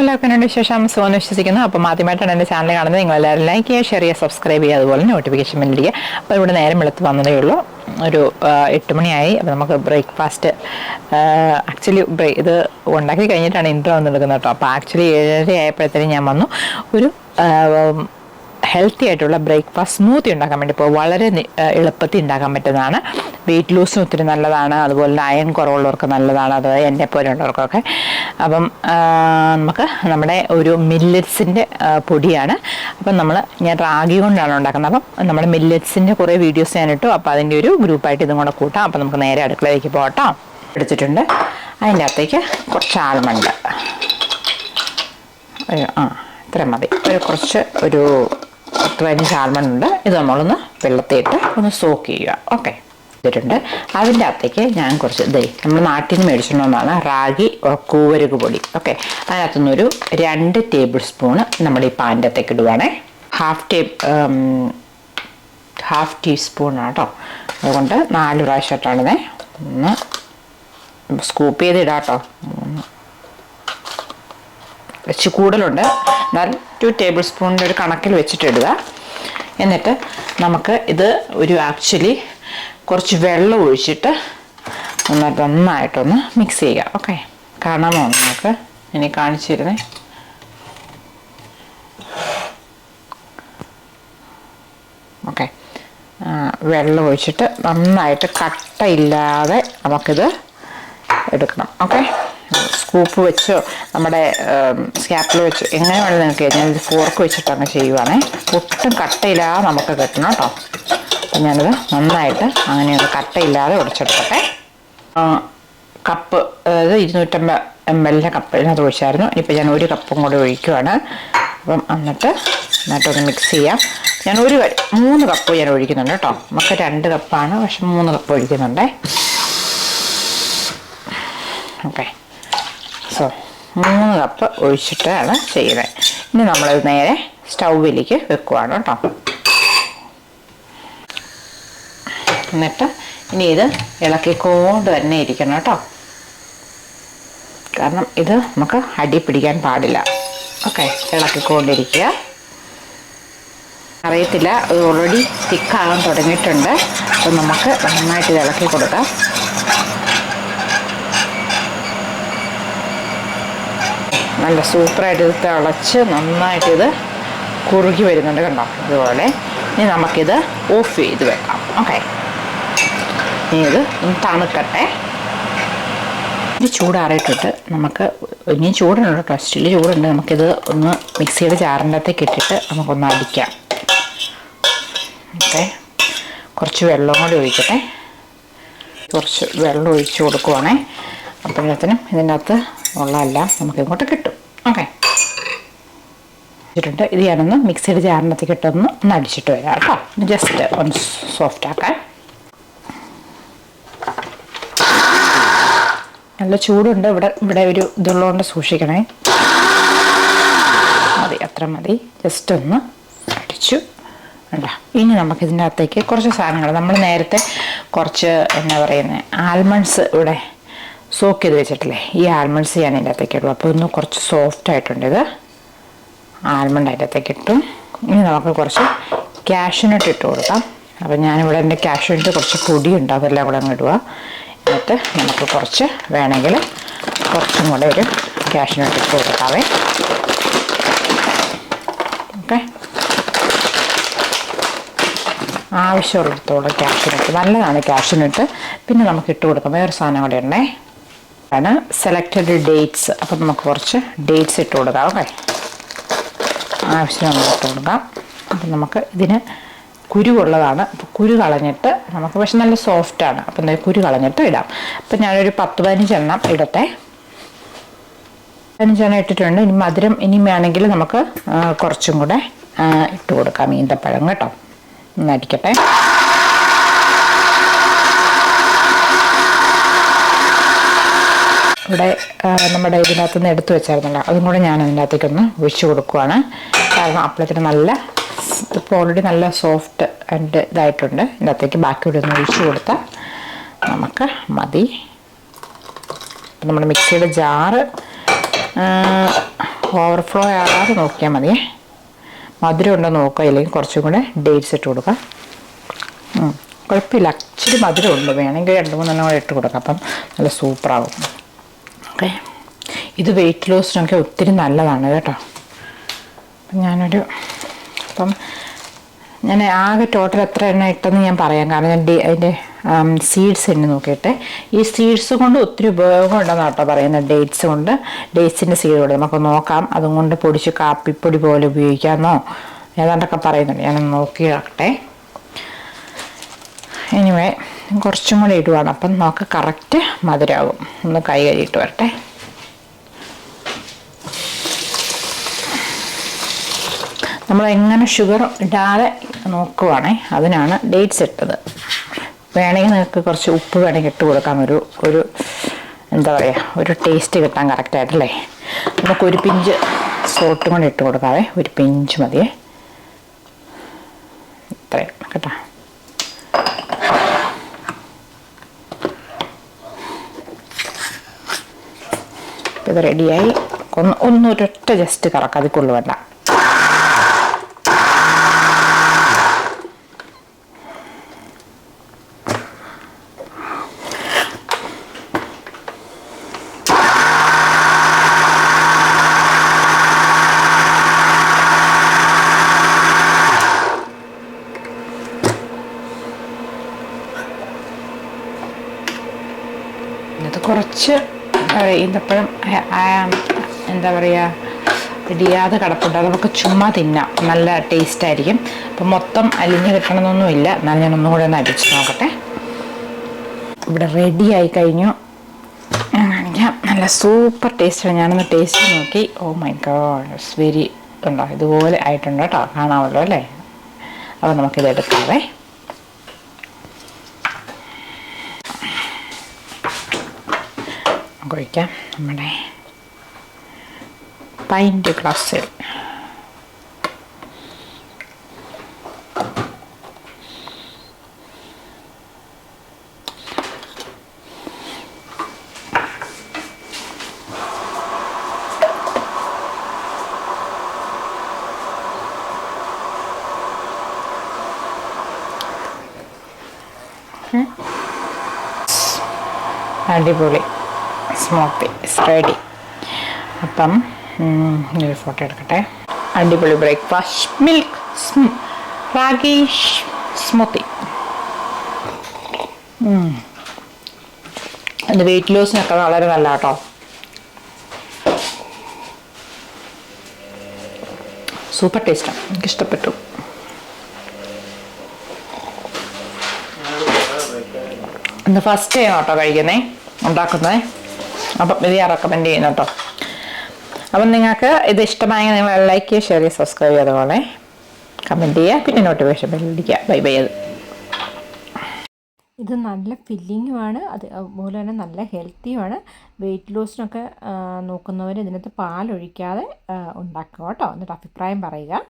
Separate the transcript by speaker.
Speaker 1: എല്ലാവർക്കും വിശേഷം. സുഖം വിശ്വസിക്കുന്നു. അപ്പം ആദ്യമായിട്ടാണ് എന്റെ ചാനൽ കാണുന്നത്. നിങ്ങൾ എല്ലാവരും ലൈക്ക് ചെയ്യുക ഷെയർ ചെയ്യുക സബ്സ്ക്രൈബ് ചെയ്യുക. അതുപോലെ നോട്ടിഫിക്കേഷൻ ബെല്ലിടുക അപ്പോൾ ഇവിടെ നേരം വെളുത്ത് വന്നതേ ഉള്ളൂ. ഒരു എട്ട് മണിയായി. അപ്പോൾ നമുക്ക് ബ്രേക്ക്ഫാസ്റ്റ് ആക്ച്വലി ഇത് ഉണ്ടാക്കി കഴിഞ്ഞിട്ടാണ് ഇൻട്രോ വന്ന് എടുക്കുന്നത് കേട്ടോ. അപ്പോൾ ആക്ച്വലി ഏഴര ആയപ്പോഴത്തേനും ഞാൻ വന്നു. ഒരു ഹെൽത്തി ആയിട്ടുള്ള ബ്രേക്ക്ഫാസ്റ്റ് സ്മൂത്തി ഉണ്ടാക്കാൻ വേണ്ടി ഇപ്പോൾ വളരെ എളുപ്പത്തിൽ ഉണ്ടാക്കാൻ പറ്റുന്നതാണ്. വെയിറ്റ് ലൂസിന് ഒത്തിരി നല്ലതാണ്. അതുപോലെ അയൺ കുറവുള്ളവർക്ക് നല്ലതാണ്. അത് എന്നെ പോലെയുള്ളവർക്കൊക്കെ. അപ്പം നമുക്ക് നമ്മുടെ ഒരു മില്ലറ്റ്സിന്റെ പൊടിയാണ്. അപ്പം നമ്മൾ ഞാൻ റാഗി കൊണ്ടാണ് ഉണ്ടാക്കുന്നത്. അപ്പം നമ്മുടെ മില്ലറ്റ്സിന്റെ കുറേ വീഡിയോസ് ഞാൻ ഇട്ടു. അപ്പോൾ അതിന്റെ ഒരു ഗ്രൂപ്പായിട്ട് ഇതും കൂടെ കൂട്ടാം. അപ്പം നമുക്ക് നേരെ അടുക്കളയിലേക്ക് പോകട്ടോ എടുത്തിട്ടുണ്ട്. അതിന്റെ അകത്തേക്ക് കുറച്ച് ആൽമണ്ട് ആ ഇത്ര മതി. ഒരു കുറച്ച് ഒരു പത്ത് പതിനഞ്ച് ആൽമണ്ട് ഉണ്ട്. ഇത് നമ്മളൊന്ന് വെള്ളത്തിയിട്ട് ഒന്ന് സോക്ക് ചെയ്യുക. ഓക്കെ. ഇട്ടിട്ടുണ്ട് അതിന്റെ അകത്തേക്ക് ഞാൻ കുറച്ച് ഇതേ നമ്മൾ നാട്ടിൽ നിന്ന് മേടിച്ചിട്ടുണ്ടെന്നാണ് റാഗി കൂവരുക് പൊടി. ഓക്കെ. അതിനകത്തുനിന്ന് ഒരു രണ്ട് ടേബിൾ സ്പൂണ് നമ്മൾ ഈ പാന്റെ അകത്തേക്ക് ഇടുവാണേ. ഹാഫ് ടേ ഹാഫ് ടീസ്പൂണാണ് കേട്ടോ. അതുകൊണ്ട് നാല് പ്രാവശ്യമായിട്ടാണിതേ. ഒന്ന് സ്കൂപ്പ് ചെയ്ത് ഇടാം കേട്ടോ. വെച്ച് കൂടുതലുണ്ട്. എന്നാൽ ടു ടേബിൾ സ്പൂണിന്റെ ഒരു കണക്കിൽ വെച്ചിട്ട് ഇടുക. എന്നിട്ട് നമുക്ക് ഇത് ഒരു ആക്ച്വലി കുറച്ച് വെള്ളം ഒഴിച്ചിട്ട് നന്നായിട്ട് നന്നായിട്ടൊന്ന് മിക്സ് ചെയ്യുക. ഓക്കെ കാണാമോ നമുക്ക് ഇനി കാണിച്ചിരുന്നേ. ഓക്കെ വെള്ളം ഒഴിച്ചിട്ട് നന്നായിട്ട് കട്ടയില്ലാതെ നമുക്കിത് എടുക്കണം. ഓക്കെ സ്കൂപ്പ് വെച്ചോ നമ്മുടെ സ്കാപ്പിൽ വെച്ചോ എങ്ങനെ വേണമെങ്കിൽ നിങ്ങൾക്ക് ഇത് ഫോർക്ക് വെച്ചിട്ട് അങ്ങ് ചെയ്യുവാണേ. ഒട്ടും കട്ടയില്ലാതെ നമുക്ക് കിട്ടണം കേട്ടോ. അപ്പം ഞാനത് നന്നായിട്ട് അങ്ങനെ കട്ടയില്ലാതെ ഉടച്ചെടുക്കട്ടെ കപ്പ് അതായത് ഇരുന്നൂറ്റമ്പത് എം എല്ലിന്റെ കപ്പ് ഇതിനകത്ത് ഒഴിച്ചായിരുന്നു. ഇനിയിപ്പോൾ ഞാൻ ഒരു കപ്പും കൂടെ ഒഴിക്കുവാണ്. അപ്പം എന്നിട്ട് നന്നായിട്ടൊന്ന് മിക്സ് ചെയ്യാം. ഞാൻ ഒരു മൂന്ന് കപ്പ് ഞാൻ ഒഴിക്കുന്നുണ്ട് കേട്ടോ. നമുക്ക് രണ്ട് കപ്പാണ് പക്ഷെ മൂന്ന് കപ്പ് ഒഴിക്കുന്നുണ്ടേ. ഓക്കെ സോ മൂന്ന് കപ്പ് ഒഴിച്ചിട്ടാണ് ചെയ്യുന്നത്. ഇനി നമ്മളത് നേരെ സ്റ്റൗവിലേക്ക് വെക്കുവാണ് കേട്ടോ. എന്നിട്ട് ഇനി ഇത് ഇളക്കിക്കൊണ്ട് തന്നെ ഇരിക്കണം കേട്ടോ. കാരണം ഇത് നമുക്ക് അടി പിടിക്കാൻ പാടില്ല. ഓക്കെ ഇളക്കിക്കൊണ്ടിരിക്കുക. അറിയത്തില്ല അത് ഓൾറെഡി തിക്കാകാൻ തുടങ്ങിയിട്ടുണ്ട്. അപ്പം നമുക്ക് നന്നായിട്ട് ഇത് ഇളക്കി കൊടുക്കാം. നല്ല സൂപ്പറായിട്ട് ഇത് തിളച്ച് നന്നായിട്ട് ഇത് കുറുകി വരുന്നുണ്ട് കണ്ടോ? അതുപോലെ ഇനി നമുക്കിത് ഓഫ് ചെയ്ത് വെക്കാം. ഓക്കെ. ഇത് തണുക്കട്ടെ. ഇത് ചൂടാറിയിട്ടിട്ട് നമുക്ക് ഇനിയും ചൂടുണ്ട് കേട്ടോ. സ്റ്റിൽ ചൂടുണ്ട്. നമുക്കിത് ഒന്ന് മിക്സിയുടെ ചാറിന്റെ അകത്തേക്ക് ഇട്ടിട്ട് നമുക്കൊന്ന് അടിക്കാം. ഓക്കെ. കുറച്ച് വെള്ളം കൂടി ഒഴിക്കട്ടെ. കുറച്ച് വെള്ളം ഒഴിച്ച് കൊടുക്കുവാണേ. അപ്പോഴത്തേനും ഇതിന്റെ അകത്ത് ഉള്ളതെല്ലാം നമുക്ക് ഇങ്ങോട്ട് കിട്ടും. ഓക്കെ. ഇട്ടിട്ടുണ്ട് ഇത് ഞാനൊന്ന് മിക്സിയുടെ അകത്തേക്ക് ഇട്ടൊന്ന് ഒന്ന് അടിച്ചിട്ട് വരാം കേട്ടോ. ജസ്റ്റ് ഒന്ന് സോഫ്റ്റ് ആക്കാൻ. നല്ല ചൂടുണ്ട്. ഇവിടെ ഇവിടെ ഒരു ഇതുള്ളതുകൊണ്ട് സൂക്ഷിക്കണേ. മതി അത്ര മതി. ജസ്റ്റ് ഒന്ന് അടിച്ചു. അല്ല ഇനി നമുക്ക് അകത്തേക്ക് കുറച്ച് സാധനങ്ങൾ. നമ്മൾ നേരത്തെ കുറച്ച് എന്താ പറയുന്നത് ആൽമണ്ട്സ് ഇവിടെ സോക്ക് ചെയ്ത് വെച്ചിട്ടില്ലേ? ഈ ആൽമണ്ട്സ് ഞാൻ ഇതിന്റെ അകത്തേക്ക് ഇടും അപ്പോൾ ഒന്ന് കുറച്ച് സോഫ്റ്റ് ആയിട്ടുണ്ട് ഇത്. ആൽമണ്ട് അതിന്റെ അകത്തേക്ക് ഇട്ടു. ഇനി നമുക്ക് കുറച്ച് ക്യാഷ്യൂനട്ട് ഇട്ട് കൊടുക്കാം. അപ്പോൾ ഞാനിവിടെ എന്റെ ക്യാഷ്യൂനട്ട് കുറച്ച് പൊടിയുണ്ട്. അതെല്ലാം കൂടെ അങ്ങ് ഇടുക. എന്നിട്ട് നമുക്ക് കുറച്ച് വേണമെങ്കിൽ കുറച്ചും കൂടെ ഒരു ക്യാഷ്യൂനട്ട് ഇട്ട് കൊടുക്കാവേ. ഓക്കെ. ആവശ്യമുള്ളിടത്തോളം ക്യാഷിനിട്ട്. നല്ലതാണ് ക്യാഷിനിട്ട്. പിന്നെ നമുക്ക് ഇട്ട് കൊടുക്കാം. വേറെ സാധനം കൂടെ ഉണ്ടേ ആണ് സെലക്റ്റഡ് ഡേറ്റ്സ് അപ്പം നമുക്ക് കുറച്ച് ഡേറ്റ്സ് ഇട്ട് കൊടുക്കാം. ഓക്കെ. ആവശ്യമുള്ള ഇട്ട് കൊടുക്കാം. അപ്പം നമുക്ക് ഇതിന് കുരുവുള്ളതാണ്. അപ്പോൾ കുരു കളഞ്ഞിട്ട് നമുക്ക് പക്ഷെ നല്ല സോഫ്റ്റാണ് അപ്പം എന്താ കുരു കളഞ്ഞിട്ട് ഇടാം. അപ്പം ഞാനൊരു പത്ത് പതിനഞ്ചെണ്ണം ഇടട്ടെ. പതിനഞ്ചെണ്ണം ഇട്ടിട്ടുണ്ട്. ഇനി മധുരം ഇനി വേണമെങ്കിൽ നമുക്ക് കുറച്ചും കൂടെ ഇട്ട് കൊടുക്കാം. ഈന്തപ്പഴം കേട്ടോ. ഒന്നടിക്കട്ടെ ഇവിടെ നമ്മുടെ ഇതിനകത്ത് നിന്ന് എടുത്തു വെച്ചായിരുന്നല്ലോ. അതും കൂടെ ഞാൻ അതിന്റെ അകത്തേക്കൊന്ന് ഒഴിച്ചു കൊടുക്കുവാണ്. കാരണം അപ്പളത്തിന് നല്ല ഇപ്പോൾ ഓൾറെഡി നല്ല സോഫ്റ്റ് ആൻഡ് ഇതായിട്ടുണ്ട്. ഇതിനകത്തേക്ക് ബാക്കി ഇവിടെ ഒന്ന് ഒഴിച്ചു കൊടുത്താൽ നമുക്ക് മതി. അപ്പം നമ്മുടെ മിക്സിയുടെ ജാറ് ഓവർഫ്ലോ ആകാതെ നോക്കിയാൽ മതിയേ മധുരം ഉണ്ടോ നോക്കുക അല്ലെങ്കിൽ കുറച്ചും കൂടെ ഡേറ്റ്സ് ഇട്ട് കൊടുക്കുക. കുഴപ്പമില്ല. ഇച്ചിരി മധുരം ഉണ്ട്. വേണമെങ്കിൽ രണ്ട് മൂന്നെണ്ണം കൂടെ ഇട്ട് കൊടുക്കാം. അപ്പം നല്ല സൂപ്പറാകും ഓക്കെ ഇത് വെയിറ്റ് ലോസിനൊക്കെ ഒത്തിരി നല്ലതാണ് കേട്ടോ. അപ്പം ഞാനൊരു അപ്പം ഞാൻ ആകെ ടോട്ടൽ എത്ര എണ്ണ ഇട്ടെന്ന് ഞാൻ പറയാം. കാരണം ഞാൻ അതിന്റെ സീഡ്സ് എണ്ണി നോക്കിയിട്ട്. ഈ സീഡ്സ് കൊണ്ട് ഒത്തിരി ഉപയോഗം ഉണ്ടെന്ന് കേട്ടോ പറയുന്നത്. ഡേറ്റ്സ് കൊണ്ട് ഡേറ്റ്സിന്റെ സീഡ് കൊണ്ട്. നമുക്ക് നോക്കാം. അതും കൊണ്ട് പൊടിച്ച് കാപ്പിപ്പൊടി പോലെ ഉപയോഗിക്കാമെന്നോ ഏതാണ്ടൊക്കെ പറയുന്നുണ്ട്. ഞാനൊന്ന് നോക്കി നോക്കട്ടെ എനിവേ കുറച്ചും കൂടി ഇടുവാണ്. അപ്പം നമുക്ക് കറക്റ്റ് മധുരമാകും ഒന്ന് കൈ കഴുകിയിട്ട് വരട്ടെ. നമ്മൾ എങ്ങനെ ഷുഗർ ഇടാതെ നോക്കുവാണേ അതിനാണ് ഡേറ്റ്സ് ഇട്ടത്. വേണമെങ്കിൽ നിങ്ങൾക്ക് കുറച്ച് ഉപ്പ് വേണമെങ്കിൽ ഇട്ട് കൊടുക്കാം. ഒരു ഒരു എന്താ പറയുക ഒരു ടേസ്റ്റ് കിട്ടാൻ കറക്റ്റായിട്ടല്ലേ നമുക്ക് ഒരു പിഞ്ച് സോട്ടും കൂടെ ഇട്ട് കൊടുക്കാതെ ഒരു പിഞ്ച് മതിയേ. ഇത്രയും കേട്ടോ. ഇത് റെഡിയായി ഒന്ന് ഒന്നൊരൊറ്റ ജസ്റ്റ് കറക്കാം. അതിക്കുള്ളു ഇത് കുറച്ച് ഈന്തപ്പഴം എന്താ പറയുക ഇടിയാതെ കിടപ്പുണ്ട്. അത് നമുക്ക് ചുമ്മാ തിന്നാം. നല്ല ടേസ്റ്റ് ആയിരിക്കും. അപ്പം മൊത്തം അലിഞ്ഞ് കിട്ടണമെന്നൊന്നുമില്ല. എന്നാൽ ഞാൻ ഒന്നും കൂടെ ഒന്ന് അടിച്ച് നോക്കട്ടെ. ഇവിടെ റെഡി ആയി കഴിഞ്ഞു. കാണിക്കാം നല്ല സൂപ്പർ ടേസ്റ്റാണ് ഞാനൊന്ന് ടേസ്റ്റ് നോക്കി. ഓ മൈ ഗോഡ് വെരി ഉണ്ടോ? ഇതുപോലെ ആയിട്ടുണ്ട് കേട്ടോ. കാണാമല്ലോ അല്ലേ? അപ്പോൾ നമുക്കിത് എടുക്കാവേ. ഒഴിക്കാം നമ്മുടെ പൈന്റ് ഗ്ലാസ്സിൽ അടിപൊളി. സ്മൂത്തി റെഡി അപ്പം ഒരു ഫോട്ടോ എടുക്കട്ടെ. അടിപൊളി ബ്രേക്ക്ഫാസ്റ്റ് മിൽക്ക് റാഗി സ്മൂത്തി അത് വെയിറ്റ് ലോസിനൊക്കെ വളരെ നല്ല കേട്ടോ സൂപ്പർ ടേസ്റ്റാണ് എനിക്കിഷ്ടപ്പെട്ടു. ഇന്ന് ഫസ്റ്റ് ടൈം കേട്ടോ കഴിക്കുന്നേ. ഉണ്ടാക്കുന്നേ. അപ്പം ഇത് ഞാൻ റെക്കമെൻഡ് ചെയ്യുന്നു കേട്ടോ അപ്പം നിങ്ങൾക്ക് ഇത് ഇഷ്ടമായെങ്കിൽ നിങ്ങൾ ലൈക്ക് ചെയ്യുക ഷെയർ ചെയ്യുക സബ്സ്ക്രൈബ് ചെയ്യുക അതുപോലെ കമന്റ് ചെയ്യുക പിന്നെ നോട്ടിഫിക്കേഷൻ ബെല്ലിടിക്കുക ബൈ ബൈ അത്
Speaker 2: ഇത് നല്ല ഫില്ലിങ്ങുമാണ് അത് അതുപോലെ തന്നെ നല്ല ഹെൽത്തിയുമാണ് വെയിറ്റ് ലോസിനൊക്കെ നോക്കുന്നവർ ഇതിനകത്ത് പാലൊഴിക്കാതെ ഉണ്ടാക്കുക കേട്ടോ എന്നിട്ട് അഭിപ്രായം പറയുക.